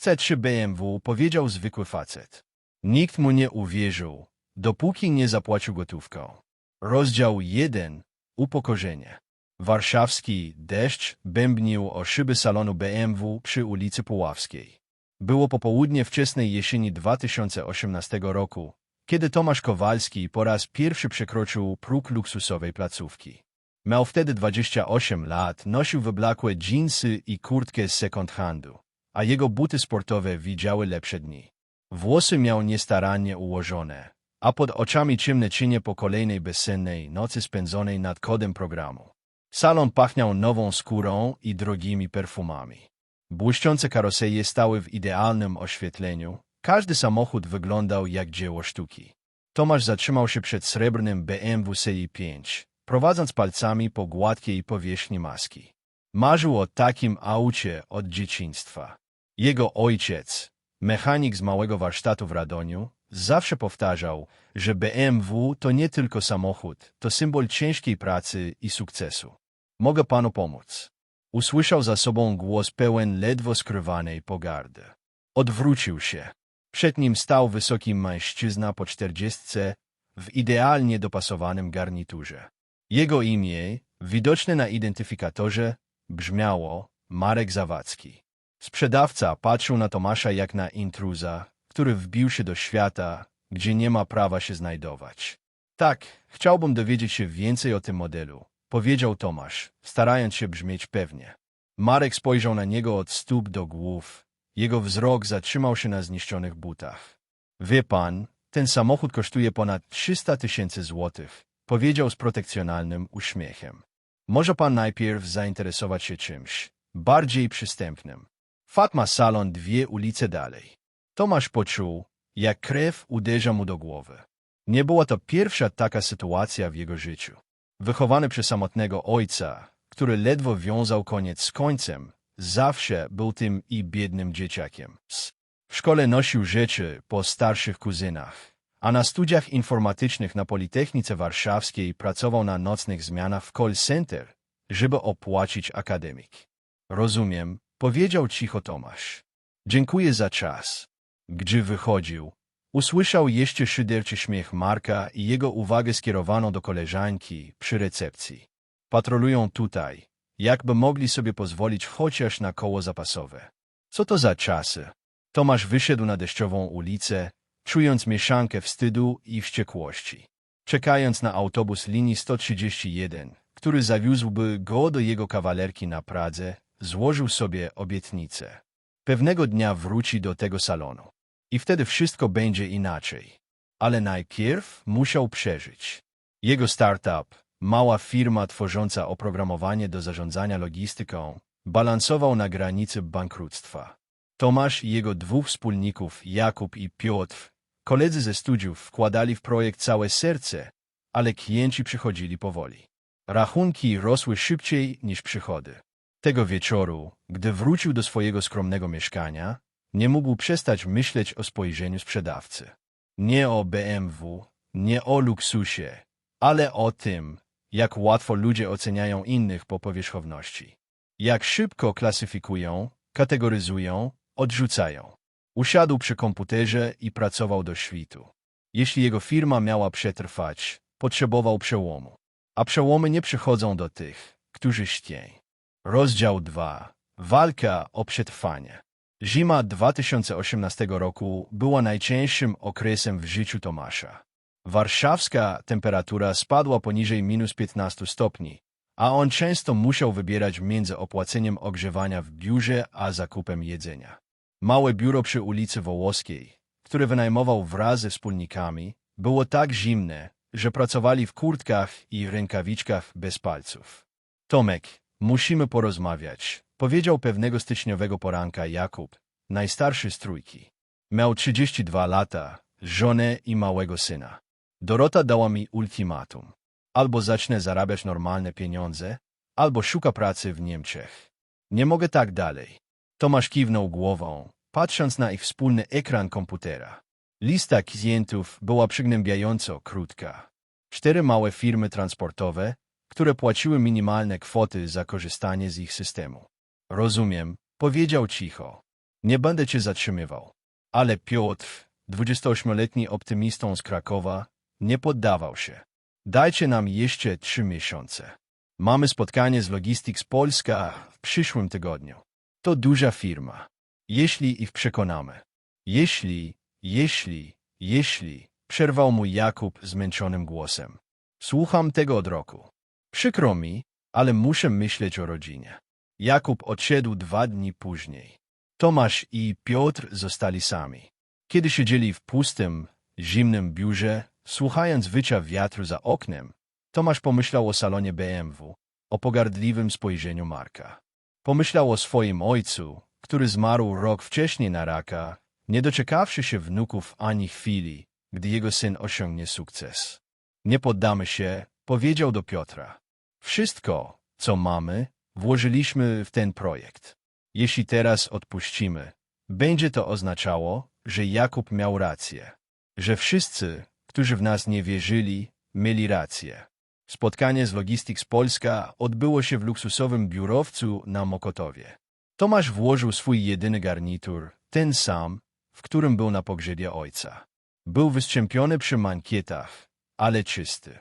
Chcę trzy BMW, powiedział zwykły facet. Nikt mu nie uwierzył, dopóki nie zapłacił gotówką. Rozdział 1. Upokorzenie. Warszawski deszcz bębnił o szyby salonu BMW przy ulicy Puławskiej. Było popołudnie wczesnej jesieni 2018 roku, kiedy Tomasz Kowalski po raz pierwszy przekroczył próg luksusowej placówki. Miał wtedy 28 lat, nosił wyblakłe dżinsy i kurtkę z second handu, a jego buty sportowe widziały lepsze dni. Włosy miał niestarannie ułożone, a pod oczami ciemne cienie po kolejnej bezsennej nocy spędzonej nad kodem programu. Salon pachniał nową skórą i drogimi perfumami. Błyszczące karoserie stały w idealnym oświetleniu. Każdy samochód wyglądał jak dzieło sztuki. Tomasz zatrzymał się przed srebrnym BMW serii 5, prowadząc palcami po gładkiej powierzchni maski. Marzył o takim aucie od dzieciństwa. Jego ojciec, mechanik z małego warsztatu w Radoniu, zawsze powtarzał, że BMW to nie tylko samochód, to symbol ciężkiej pracy i sukcesu. Mogę panu pomóc. Usłyszał za sobą głos pełen ledwo skrywanej pogardy. Odwrócił się. Przed nim stał wysoki mężczyzna po czterdziestce w idealnie dopasowanym garniturze. Jego imię, widoczne na identyfikatorze, brzmiało Marek Zawadzki. Sprzedawca patrzył na Tomasza jak na intruza, który wbił się do świata, gdzie nie ma prawa się znajdować. Tak, chciałbym dowiedzieć się więcej o tym modelu, powiedział Tomasz, starając się brzmieć pewnie. Marek spojrzał na niego od stóp do głów. Jego wzrok zatrzymał się na zniszczonych butach. Wie pan, ten samochód kosztuje ponad 300 tysięcy złotych, powiedział z protekcjonalnym uśmiechem. Może pan najpierw zainteresować się czymś bardziej przystępnym. Fatma salon dwie ulice dalej. Tomasz poczuł, jak krew uderza mu do głowy. Nie była to pierwsza taka sytuacja w jego życiu. Wychowany przez samotnego ojca, który ledwo wiązał koniec z końcem, zawsze był tym i biednym dzieciakiem. W szkole nosił rzeczy po starszych kuzynach, a na studiach informatycznych na Politechnice Warszawskiej pracował na nocnych zmianach w call center, żeby opłacić akademik. Rozumiem, powiedział cicho Tomasz. Dziękuję za czas. Gdy wychodził, usłyszał jeszcze szyderczy śmiech Marka i jego uwagę skierowaną do koleżanki przy recepcji. Patrolują tutaj, jakby mogli sobie pozwolić chociaż na koło zapasowe. Co to za czasy? Tomasz wyszedł na deszczową ulicę, czując mieszankę wstydu i wściekłości. Czekając na autobus linii 131, który zawiózłby go do jego kawalerki na Pradze, złożył sobie obietnicę. Pewnego dnia wróci do tego salonu. I wtedy wszystko będzie inaczej. Ale najpierw musiał przeżyć. Jego startup, mała firma tworząca oprogramowanie do zarządzania logistyką, balansował na granicy bankructwa. Tomasz i jego dwóch wspólników, Jakub i Piotr, koledzy ze studiów, wkładali w projekt całe serce, ale klienci przychodzili powoli. Rachunki rosły szybciej niż przychody. Tego wieczoru, gdy wrócił do swojego skromnego mieszkania, nie mógł przestać myśleć o spojrzeniu sprzedawcy. Nie o BMW, nie o luksusie, ale o tym, jak łatwo ludzie oceniają innych po powierzchowności. Jak szybko klasyfikują, kategoryzują, odrzucają. Usiadł przy komputerze i pracował do świtu. Jeśli jego firma miała przetrwać, potrzebował przełomu. A przełomy nie przychodzą do tych, którzy ścień. Rozdział 2. Walka o przetrwanie. Zima 2018 roku była najcięższym okresem w życiu Tomasza. Warszawska temperatura spadła poniżej minus 15 stopni, a on często musiał wybierać między opłaceniem ogrzewania w biurze a zakupem jedzenia. Małe biuro przy ulicy Wołoskiej, które wynajmował wraz ze wspólnikami, było tak zimne, że pracowali w kurtkach i rękawiczkach bez palców. Tomek, musimy porozmawiać, powiedział pewnego styczniowego poranka Jakub, najstarszy z trójki. Miał 32 lata, żonę i małego syna. Dorota dała mi ultimatum. Albo zacznę zarabiać normalne pieniądze, albo szuka pracy w Niemczech. Nie mogę tak dalej. Tomasz kiwnął głową, patrząc na ich wspólny ekran komputera. Lista klientów była przygnębiająco krótka. Cztery małe firmy transportowe, które płaciły minimalne kwoty za korzystanie z ich systemu. Rozumiem, powiedział cicho. Nie będę cię zatrzymywał. Ale Piotr, 28-letni optymistą z Krakowa, nie poddawał się. Dajcie nam jeszcze trzy miesiące. Mamy spotkanie z Logistics Polska w przyszłym tygodniu. To duża firma. Jeśli ich przekonamy. Jeśli, jeśli, jeśli, przerwał mu Jakub zmęczonym głosem. Słucham tego od roku. Przykro mi, ale muszę myśleć o rodzinie. Jakub odszedł dwa dni później. Tomasz i Piotr zostali sami. Kiedy siedzieli w pustym, zimnym biurze, słuchając wycia wiatru za oknem, Tomasz pomyślał o salonie BMW, o pogardliwym spojrzeniu Marka. Pomyślał o swoim ojcu, który zmarł rok wcześniej na raka, nie doczekawszy się wnuków ani chwili, gdy jego syn osiągnie sukces. Nie poddamy się, powiedział do Piotra. Wszystko, co mamy, włożyliśmy w ten projekt. Jeśli teraz odpuścimy, będzie to oznaczało, że Jakub miał rację, że wszyscy, którzy w nas nie wierzyli, mieli rację. Spotkanie z Logistics Polska odbyło się w luksusowym biurowcu na Mokotowie. Tomasz włożył swój jedyny garnitur, ten sam, w którym był na pogrzebie ojca. Był wystrzępiony przy mankietach, ale czysty.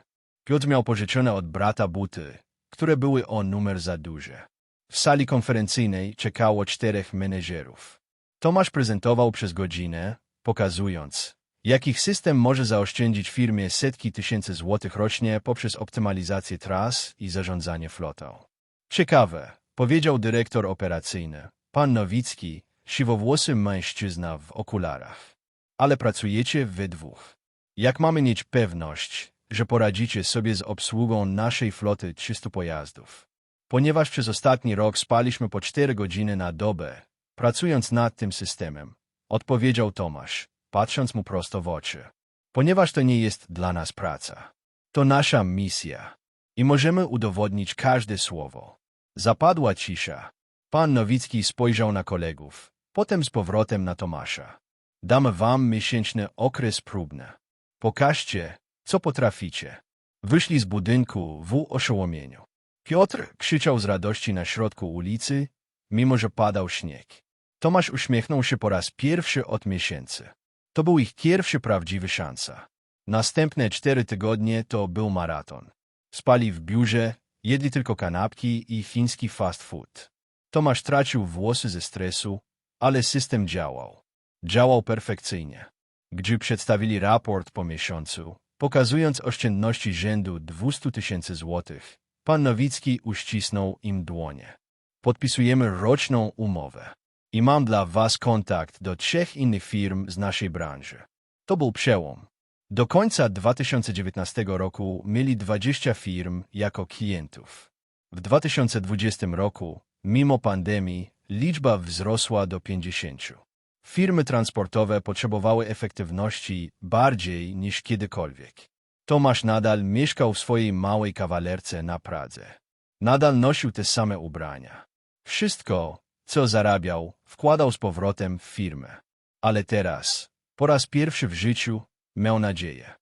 Piotr miał pożyczone od brata buty, które były o numer za duże. W sali konferencyjnej czekało czterech menedżerów. Tomasz prezentował przez godzinę, pokazując, jak ich system może zaoszczędzić firmie setki tysięcy złotych rocznie poprzez optymalizację tras i zarządzanie flotą. Ciekawe, powiedział dyrektor operacyjny, pan Nowicki, siwowłosy mężczyzna w okularach. Ale pracujecie wy dwóch. Jak mamy mieć pewność, że poradzicie sobie z obsługą naszej floty 300 pojazdów? Ponieważ przez ostatni rok spaliśmy po 4 godziny na dobę, pracując nad tym systemem, odpowiedział Tomasz, patrząc mu prosto w oczy. Ponieważ to nie jest dla nas praca. To nasza misja. I możemy udowodnić każde słowo. Zapadła cisza. Pan Nowicki spojrzał na kolegów, potem z powrotem na Tomasza. Damy wam miesięczny okres próbny. Pokażcie, co potraficie. Wyszli z budynku w oszołomieniu. Piotr krzyczał z radości na środku ulicy, mimo że padał śnieg. Tomasz uśmiechnął się po raz pierwszy od miesięcy. To był ich pierwszy prawdziwy szansa. Następne cztery tygodnie to był maraton. Spali w biurze, jedli tylko kanapki i fiński fast food. Tomasz tracił włosy ze stresu, ale system działał. Działał perfekcyjnie. Gdy przedstawili raport po miesiącu, pokazując oszczędności rzędu 200 tysięcy złotych, pan Nowicki uścisnął im dłonie. Podpisujemy roczną umowę. I mam dla was kontakt do trzech innych firm z naszej branży. To był przełom. Do końca 2019 roku mieli 20 firm jako klientów. W 2020 roku, mimo pandemii, liczba wzrosła do 50. Firmy transportowe potrzebowały efektywności bardziej niż kiedykolwiek. Tomasz nadal mieszkał w swojej małej kawalerce na Pradze. Nadal nosił te same ubrania. Wszystko, co zarabiał, wkładał z powrotem w firmę. Ale teraz, po raz pierwszy w życiu, miał nadzieję.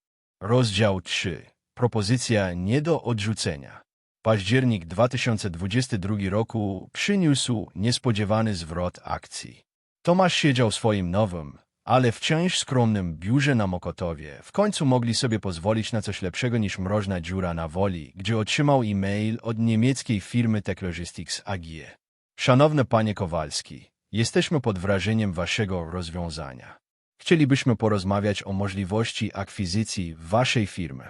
Rozdział 3. Propozycja nie do odrzucenia. Październik 2022 roku przyniósł niespodziewany zwrot akcji. Tomasz siedział w swoim nowym, ale wciąż skromnym biurze na Mokotowie. W końcu mogli sobie pozwolić na coś lepszego niż mroźna dziura na woli, gdzie otrzymał e-mail od niemieckiej firmy Tech Logistics AG. Szanowny panie Kowalski, jesteśmy pod wrażeniem waszego rozwiązania. Chcielibyśmy porozmawiać o możliwości akwizycji waszej firmy.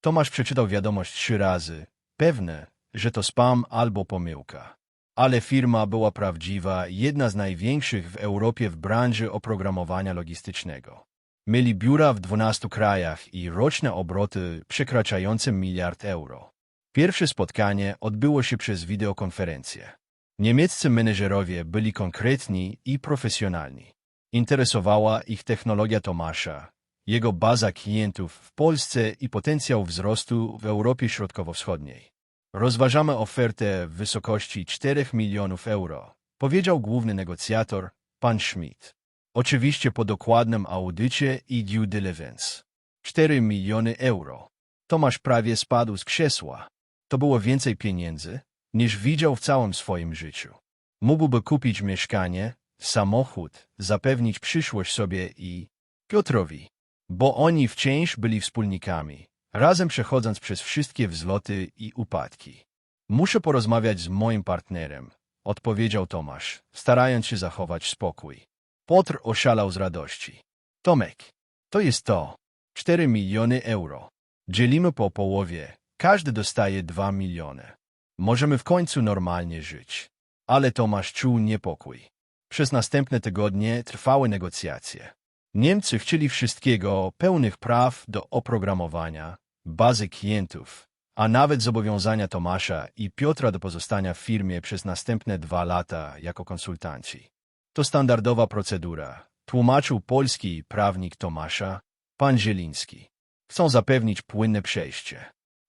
Tomasz przeczytał wiadomość trzy razy, pewny, że to spam albo pomyłka. Ale firma była prawdziwa, jedna z największych w Europie w branży oprogramowania logistycznego. Mieli biura w 12 krajach i roczne obroty przekraczające miliard euro. Pierwsze spotkanie odbyło się przez wideokonferencję. Niemieccy menedżerowie byli konkretni i profesjonalni. Interesowała ich technologia Tomasza, jego baza klientów w Polsce i potencjał wzrostu w Europie Środkowo-Wschodniej. Rozważamy ofertę w wysokości 4 milionów euro, powiedział główny negocjator, pan Schmidt. Oczywiście po dokładnym audycie i due diligence. 4 miliony euro. Tomasz prawie spadł z krzesła. To było więcej pieniędzy, niż widział w całym swoim życiu. Mógłby kupić mieszkanie, samochód, zapewnić przyszłość sobie i Piotrowi, bo oni wciąż byli wspólnikami, razem przechodząc przez wszystkie wzloty i upadki. Muszę porozmawiać z moim partnerem, odpowiedział Tomasz, starając się zachować spokój. Piotr oszalał z radości. Tomek, to jest to. Cztery miliony euro. Dzielimy po połowie. Każdy dostaje dwa miliony. Możemy w końcu normalnie żyć. Ale Tomasz czuł niepokój. Przez następne tygodnie trwały negocjacje. Niemcy chcieli wszystkiego, pełnych praw do oprogramowania, bazy klientów, a nawet zobowiązania Tomasza i Piotra do pozostania w firmie przez następne dwa lata jako konsultanci. To standardowa procedura, tłumaczył polski prawnik Tomasza, pan Zieliński. Chcą zapewnić płynne przejście.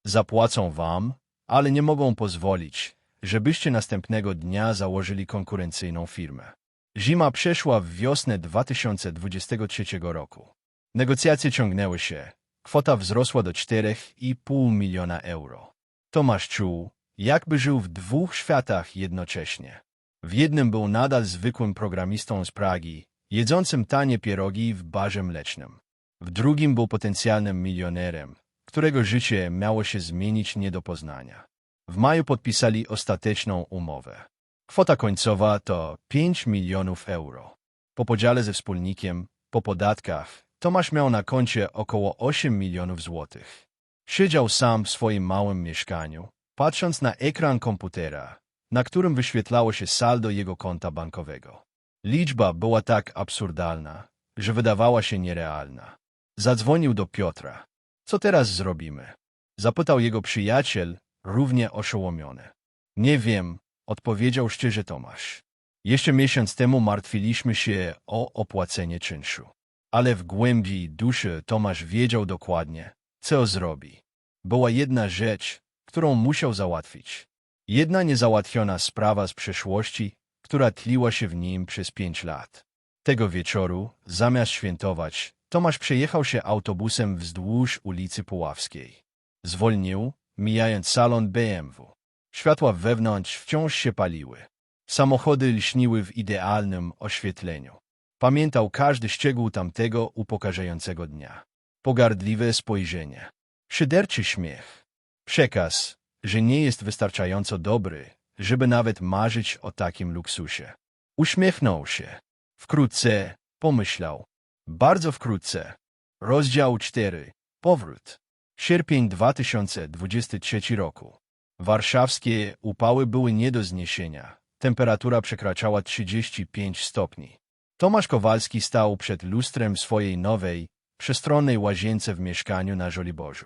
Zapłacą wam, ale nie mogą pozwolić, żebyście następnego dnia założyli konkurencyjną firmę. Zima przeszła w wiosnę 2023 roku. Negocjacje ciągnęły się. Kwota wzrosła do 4,5 miliona euro. Tomasz czuł, jakby żył w dwóch światach jednocześnie. W jednym był nadal zwykłym programistą z Pragi, jedzącym tanie pierogi w barze mlecznym. W drugim był potencjalnym milionerem, którego życie miało się zmienić nie do poznania. W maju podpisali ostateczną umowę. Kwota końcowa to 5 milionów euro. Po podziale ze wspólnikiem, po podatkach, Tomasz miał na koncie około 8 milionów złotych. Siedział sam w swoim małym mieszkaniu, patrząc na ekran komputera, na którym wyświetlało się saldo jego konta bankowego. Liczba była tak absurdalna, że wydawała się nierealna. Zadzwonił do Piotra. Co teraz zrobimy? Zapytał jego przyjaciel, równie oszołomiony. Nie wiem, odpowiedział szczerze Tomasz. Jeszcze miesiąc temu martwiliśmy się o opłacenie czynszu. Ale w głębi duszy Tomasz wiedział dokładnie, co zrobi. Była jedna rzecz, którą musiał załatwić. Jedna niezałatwiona sprawa z przeszłości, która tliła się w nim przez pięć lat. Tego wieczoru, zamiast świętować, Tomasz przejechał się autobusem wzdłuż ulicy Puławskiej. Zwolnił, mijając salon BMW. Światła wewnątrz wciąż się paliły. Samochody lśniły w idealnym oświetleniu. Pamiętał każdy szczegół tamtego upokarzającego dnia. Pogardliwe spojrzenie. Szyderczy śmiech. Przekaz, że nie jest wystarczająco dobry, żeby nawet marzyć o takim luksusie. Uśmiechnął się. Wkrótce, pomyślał. Bardzo wkrótce. Rozdział 4. Powrót. Sierpień 2023 roku. Warszawskie upały były nie do zniesienia. Temperatura przekraczała 35 stopni. Tomasz Kowalski stał przed lustrem swojej nowej, przestronnej łazience w mieszkaniu na Żoliborzu.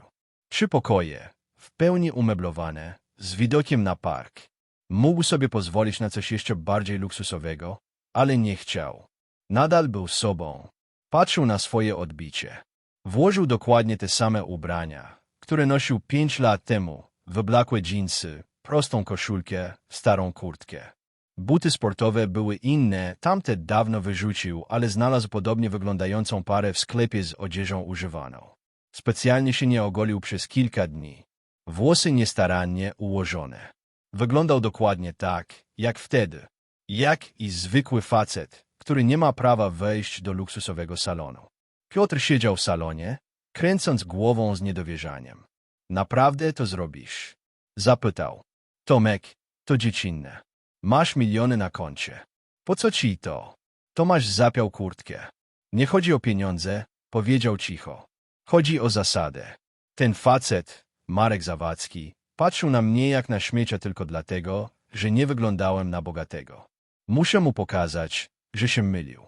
Trzy pokoje, w pełni umeblowane, z widokiem na park. Mógł sobie pozwolić na coś jeszcze bardziej luksusowego, ale nie chciał. Nadal był sobą. Patrzył na swoje odbicie. Włożył dokładnie te same ubrania, które nosił pięć lat temu, wyblakłe dżinsy, prostą koszulkę, starą kurtkę. Buty sportowe były inne, tamte dawno wyrzucił, ale znalazł podobnie wyglądającą parę w sklepie z odzieżą używaną. Specjalnie się nie ogolił przez kilka dni. Włosy niestarannie ułożone. Wyglądał dokładnie tak, jak wtedy. Jak i zwykły facet, który nie ma prawa wejść do luksusowego salonu. Piotr siedział w salonie, kręcąc głową z niedowierzaniem. Naprawdę to zrobisz? Zapytał. Tomek, to dziecinne. Masz miliony na koncie. Po co ci to? Tomasz zapiał kurtkę. Nie chodzi o pieniądze, powiedział cicho. Chodzi o zasadę. Ten facet, Marek Zawadzki, patrzył na mnie jak na śmiecia tylko dlatego, że nie wyglądałem na bogatego. Muszę mu pokazać, że się mylił.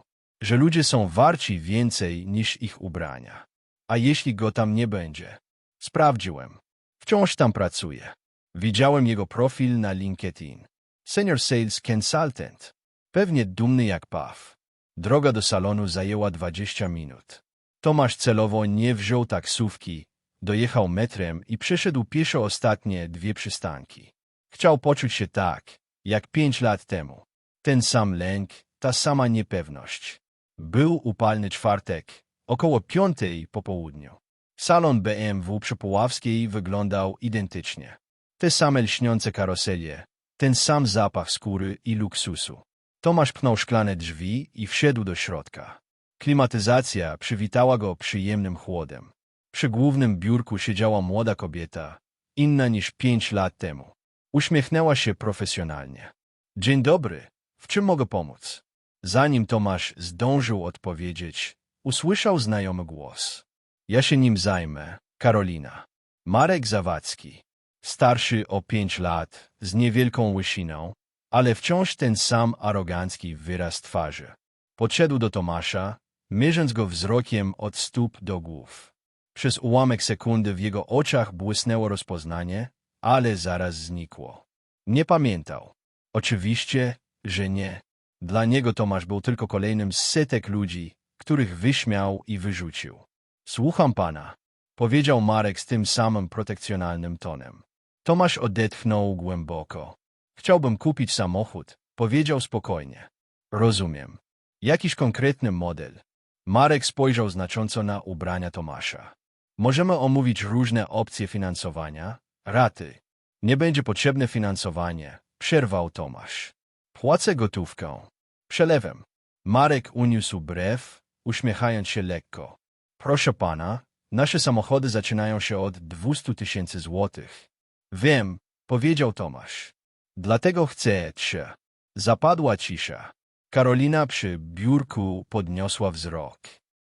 Że ludzie są warci więcej niż ich ubrania. A jeśli go tam nie będzie? Sprawdziłem. Wciąż tam pracuje. Widziałem jego profil na LinkedIn. Senior Sales Consultant. Pewnie dumny jak paw. Droga do salonu zajęła 20 minut. Tomasz celowo nie wziął taksówki, dojechał metrem i przeszedł pieszo ostatnie dwie przystanki. Chciał poczuć się tak, jak pięć lat temu. Ten sam lęk, ta sama niepewność. Był upalny czwartek, około piątej po południu. Salon BMW przy Puławskiej wyglądał identycznie. Te same lśniące karoselie, ten sam zapach skóry i luksusu. Tomasz pchnął szklane drzwi i wszedł do środka. Klimatyzacja przywitała go przyjemnym chłodem. Przy głównym biurku siedziała młoda kobieta, inna niż pięć lat temu. Uśmiechnęła się profesjonalnie. Dzień dobry, w czym mogę pomóc? Zanim Tomasz zdążył odpowiedzieć, usłyszał znajomy głos. Ja się nim zajmę, Karolina. Marek Zawadzki, starszy o pięć lat, z niewielką łysiną, ale wciąż ten sam arogancki wyraz twarzy. Podszedł do Tomasza, mierząc go wzrokiem od stóp do głów. Przez ułamek sekundy w jego oczach błysnęło rozpoznanie, ale zaraz znikło. Nie pamiętał. Oczywiście, że nie. Dla niego Tomasz był tylko kolejnym z setek ludzi, których wyśmiał i wyrzucił. Słucham pana, powiedział Marek z tym samym protekcjonalnym tonem. Tomasz odetchnął głęboko. Chciałbym kupić samochód, powiedział spokojnie. Rozumiem. Jakiś konkretny model. Marek spojrzał znacząco na ubrania Tomasza. Możemy omówić różne opcje finansowania, raty. Nie będzie potrzebne finansowanie, przerwał Tomasz. Płacę gotówką. Przelewem. Marek uniósł brew, uśmiechając się lekko. Proszę pana, nasze samochody zaczynają się od 200 tysięcy złotych. Wiem, powiedział Tomasz. Dlatego chcę cię. Zapadła cisza. Karolina przy biurku podniosła wzrok.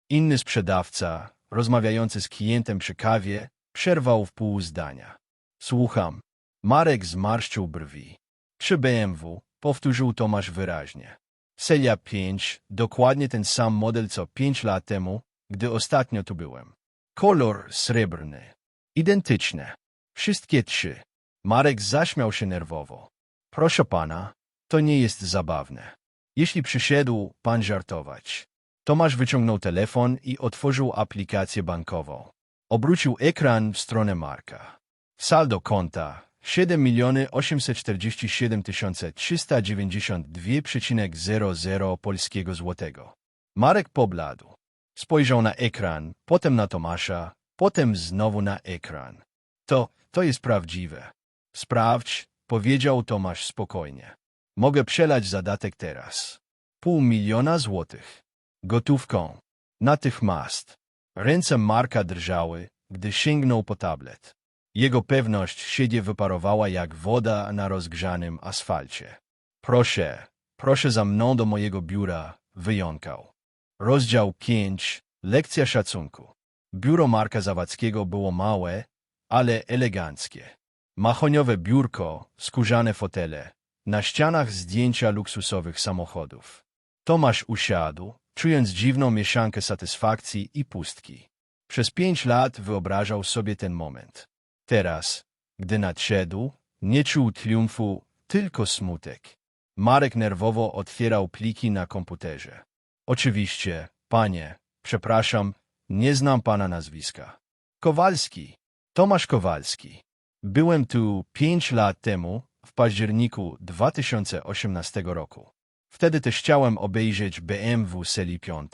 Inny sprzedawca, rozmawiający z klientem przy kawie, przerwał w pół zdania. Słucham. Marek zmarszczył brwi. Przy BMW, powtórzył Tomasz wyraźnie. Seria 5, dokładnie ten sam model co 5 lat temu, gdy ostatnio tu byłem. Kolor srebrny. Identyczne. Wszystkie trzy. Marek zaśmiał się nerwowo. Proszę pana, to nie jest zabawne. Jeśli przyszedł pan żartować. Tomasz wyciągnął telefon i otworzył aplikację bankową. Obrócił ekran w stronę Marka. Saldo konta 7 miliony 847 392,00 polskiego złotego. Marek pobladł. Spojrzał na ekran, potem na Tomasza, potem znowu na ekran. To, to jest prawdziwe. Sprawdź, powiedział Tomasz spokojnie. Mogę przelać zadatek teraz. Pół miliona złotych. Gotówką. Natychmiast. Ręce Marka drżały, gdy sięgnął po tablet. Jego pewność siedie wyparowała jak woda na rozgrzanym asfalcie. Proszę, proszę za mną do mojego biura, wyjąkał. Rozdział 5. Lekcja szacunku. Biuro Marka Zawadzkiego było małe, ale eleganckie. Mahoniowe biurko, skórzane fotele, na ścianach zdjęcia luksusowych samochodów. Tomasz usiadł, czując dziwną mieszankę satysfakcji i pustki. Przez pięć lat wyobrażał sobie ten moment. Teraz, gdy nadszedł, nie czuł triumfu, tylko smutek. Marek nerwowo otwierał pliki na komputerze. Oczywiście, panie, przepraszam, nie znam pana nazwiska. Kowalski. Tomasz Kowalski. Byłem tu pięć lat temu, w październiku 2018 roku. Wtedy też chciałem obejrzeć BMW Seli 5.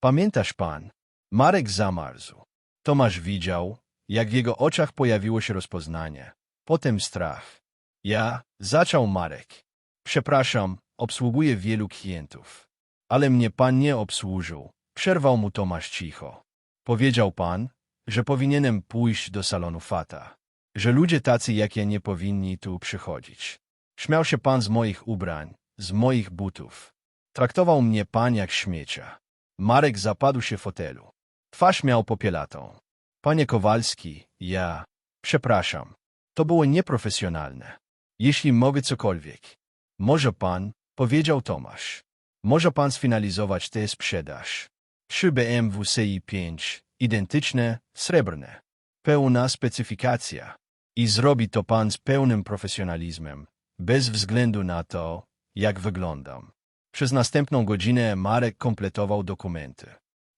Pamiętasz pan? Marek zamarzł. Tomasz widział, jak w jego oczach pojawiło się rozpoznanie. Potem strach. Ja, zaczął Marek. Przepraszam, obsługuję wielu klientów. Ale mnie pan nie obsłużył. Przerwał mu Tomasz cicho. Powiedział pan, że powinienem pójść do salonu Fata. Że ludzie tacy jak ja nie powinni tu przychodzić. Śmiał się pan z moich ubrań, z moich butów. Traktował mnie pan jak śmiecia. Marek zapadł się w fotelu. Twarz miał popielatą. Panie Kowalski, ja... Przepraszam. To było nieprofesjonalne. Jeśli mogę cokolwiek. Może pan, powiedział Tomasz. Może pan sfinalizować tę sprzedaż. 3 BMW CI 5, identyczne, srebrne. Pełna specyfikacja. I zrobi to pan z pełnym profesjonalizmem, bez względu na to, jak wyglądam. Przez następną godzinę Marek kompletował dokumenty.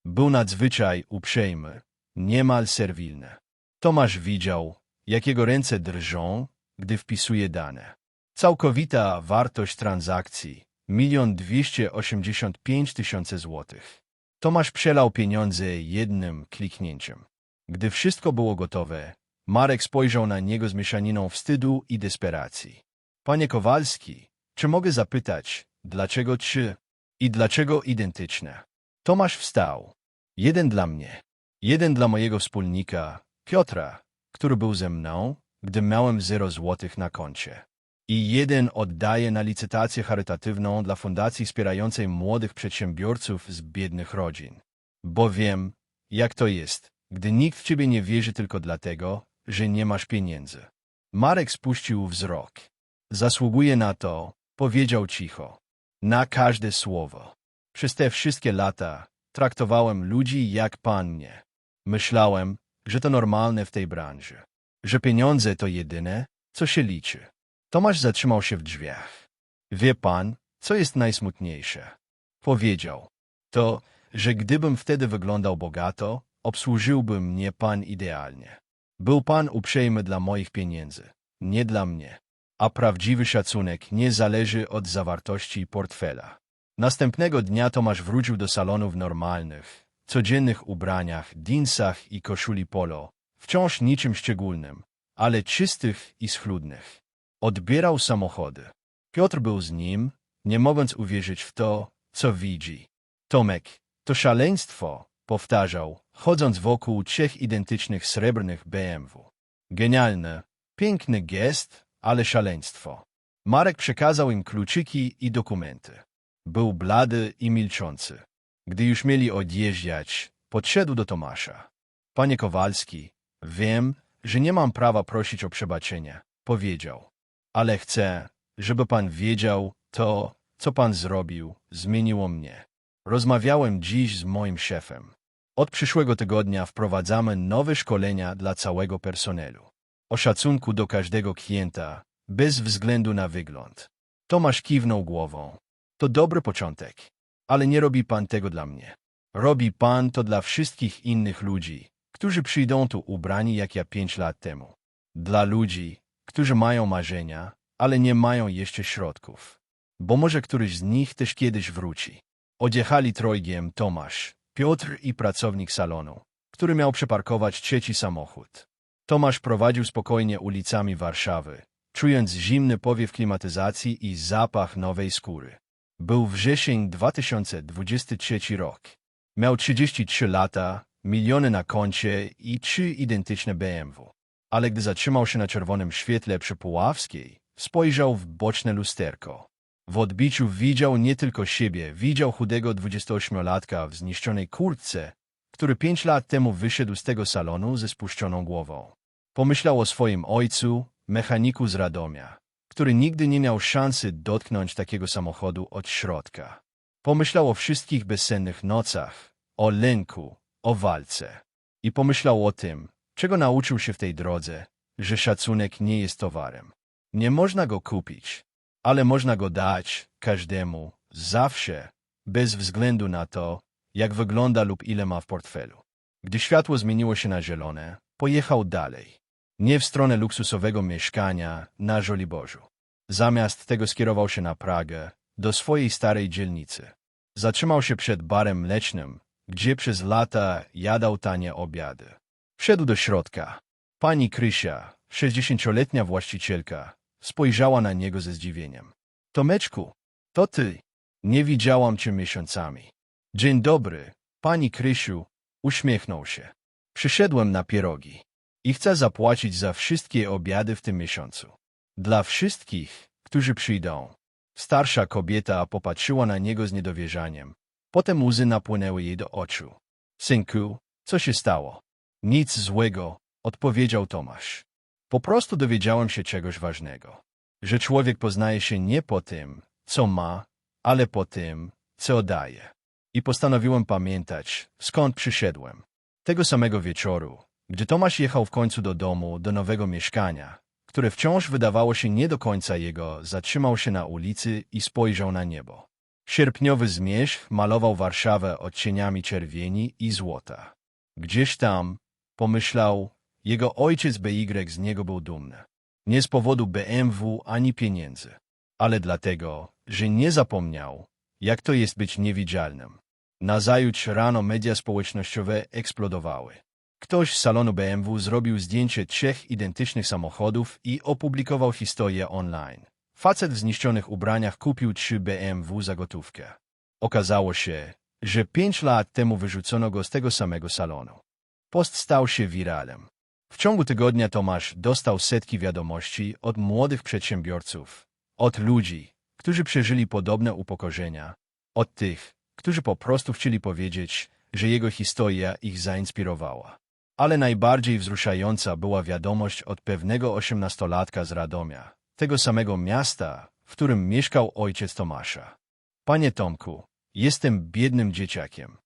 Był nadzwyczaj uprzejmy, niemal serwilny. Tomasz widział, jak jego ręce drżą, gdy wpisuje dane. Całkowita wartość transakcji milion dwieście osiemdziesiąt pięć tysięcy złotych. Tomasz przelał pieniądze jednym kliknięciem. Gdy wszystko było gotowe, Marek spojrzał na niego z mieszaniną wstydu i desperacji. Panie Kowalski, czy mogę zapytać, Dlaczego trzy? I dlaczego identyczne? Tomasz wstał. Jeden dla mnie. Jeden dla mojego wspólnika, Piotra, który był ze mną, gdy miałem zero złotych na koncie. I jeden oddaje na licytację charytatywną dla fundacji wspierającej młodych przedsiębiorców z biednych rodzin. Bo wiem, jak to jest, gdy nikt w ciebie nie wierzy tylko dlatego, że nie masz pieniędzy. Marek spuścił wzrok. Zasługuje na to, powiedział cicho. Na każde słowo. Przez te wszystkie lata traktowałem ludzi jak pannie. Myślałem, że to normalne w tej branży. Że pieniądze to jedyne, co się liczy. Tomasz zatrzymał się w drzwiach. Wie pan, co jest najsmutniejsze? Powiedział. To, że gdybym wtedy wyglądał bogato, obsłużyłby mnie pan idealnie. Był pan uprzejmy dla moich pieniędzy, nie dla mnie. A prawdziwy szacunek nie zależy od zawartości portfela. Następnego dnia Tomasz wrócił do salonu w normalnych, codziennych ubraniach, dinsach i koszuli polo, wciąż niczym szczególnym, ale czystych i schludnych. Odbierał samochody. Piotr był z nim, nie mogąc uwierzyć w to, co widzi. Tomek, to szaleństwo, powtarzał, chodząc wokół trzech identycznych srebrnych BMW. Genialne, piękny gest, ale szaleństwo. Marek przekazał im kluczyki i dokumenty. Był blady i milczący. Gdy już mieli odjeżdżać, podszedł do Tomasza. Panie Kowalski, wiem, że nie mam prawa prosić o przebaczenie, powiedział. Ale chcę, żeby pan wiedział, to, co pan zrobił, zmieniło mnie. Rozmawiałem dziś z moim szefem. Od przyszłego tygodnia wprowadzamy nowe szkolenia dla całego personelu. O szacunku do każdego klienta, bez względu na wygląd. Tomasz kiwnął głową. To dobry początek, ale nie robi pan tego dla mnie. Robi pan to dla wszystkich innych ludzi, którzy przyjdą tu ubrani jak ja pięć lat temu. Dla ludzi, którzy mają marzenia, ale nie mają jeszcze środków. Bo może któryś z nich też kiedyś wróci. Odjechali trojgiem Tomasz, Piotr i pracownik salonu, który miał przeparkować trzeci samochód. Tomasz prowadził spokojnie ulicami Warszawy, czując zimny powiew klimatyzacji i zapach nowej skóry. Był wrzesień 2023 rok. Miał 33 lata, miliony na koncie i trzy identyczne BMW. Ale gdy zatrzymał się na czerwonym świetle przy Puławskiej, spojrzał w boczne lusterko. W odbiciu widział nie tylko siebie, widział chudego 28-latka w zniszczonej kurtce, który pięć lat temu wyszedł z tego salonu ze spuszczoną głową. Pomyślał o swoim ojcu, mechaniku z Radomia, który nigdy nie miał szansy dotknąć takiego samochodu od środka. Pomyślał o wszystkich bezsennych nocach, o lęku, o walce. I pomyślał o tym, czego nauczył się w tej drodze, że szacunek nie jest towarem. Nie można go kupić, ale można go dać każdemu, zawsze, bez względu na to, jak wygląda lub ile ma w portfelu. Gdy światło zmieniło się na zielone, pojechał dalej. Nie w stronę luksusowego mieszkania na Żoliborzu. Zamiast tego skierował się na Pragę, do swojej starej dzielnicy. Zatrzymał się przed barem mlecznym, gdzie przez lata jadał tanie obiady. Wszedł do środka. Pani Krysia, sześćdziesięcioletnia właścicielka, spojrzała na niego ze zdziwieniem. Tomeczku, to ty. Nie widziałam cię miesiącami. Dzień dobry, pani Krysiu, uśmiechnął się. Przyszedłem na pierogi i chcę zapłacić za wszystkie obiady w tym miesiącu. Dla wszystkich, którzy przyjdą. Starsza kobieta popatrzyła na niego z niedowierzaniem. Potem łzy napłynęły jej do oczu. Synku, co się stało? Nic złego, odpowiedział Tomasz. Po prostu dowiedziałem się czegoś ważnego. Że człowiek poznaje się nie po tym, co ma, ale po tym, co daje. I postanowiłem pamiętać, skąd przyszedłem. Tego samego wieczoru, gdy Tomasz jechał w końcu do domu, do nowego mieszkania, które wciąż wydawało się nie do końca jego, zatrzymał się na ulicy i spojrzał na niebo. Sierpniowy zmierzch malował Warszawę odcieniami czerwieni i złota. Gdzieś tam, pomyślał, jego ojciec BY z niego był dumny. Nie z powodu BMW ani pieniędzy, ale dlatego, że nie zapomniał, jak to jest być niewidzialnym. Nazajutrz rano media społecznościowe eksplodowały. Ktoś z salonu BMW zrobił zdjęcie trzech identycznych samochodów i opublikował historię online. Facet w zniszczonych ubraniach kupił 3 BMW za gotówkę. Okazało się, że pięć lat temu wyrzucono go z tego samego salonu. Post stał się wiralem. W ciągu tygodnia Tomasz dostał setki wiadomości od młodych przedsiębiorców, od ludzi, którzy przeżyli podobne upokorzenia, od tych, którzy po prostu chcieli powiedzieć, że jego historia ich zainspirowała. Ale najbardziej wzruszająca była wiadomość od pewnego osiemnastolatka z Radomia, tego samego miasta, w którym mieszkał ojciec Tomasza. Panie Tomku, jestem biednym dzieciakiem.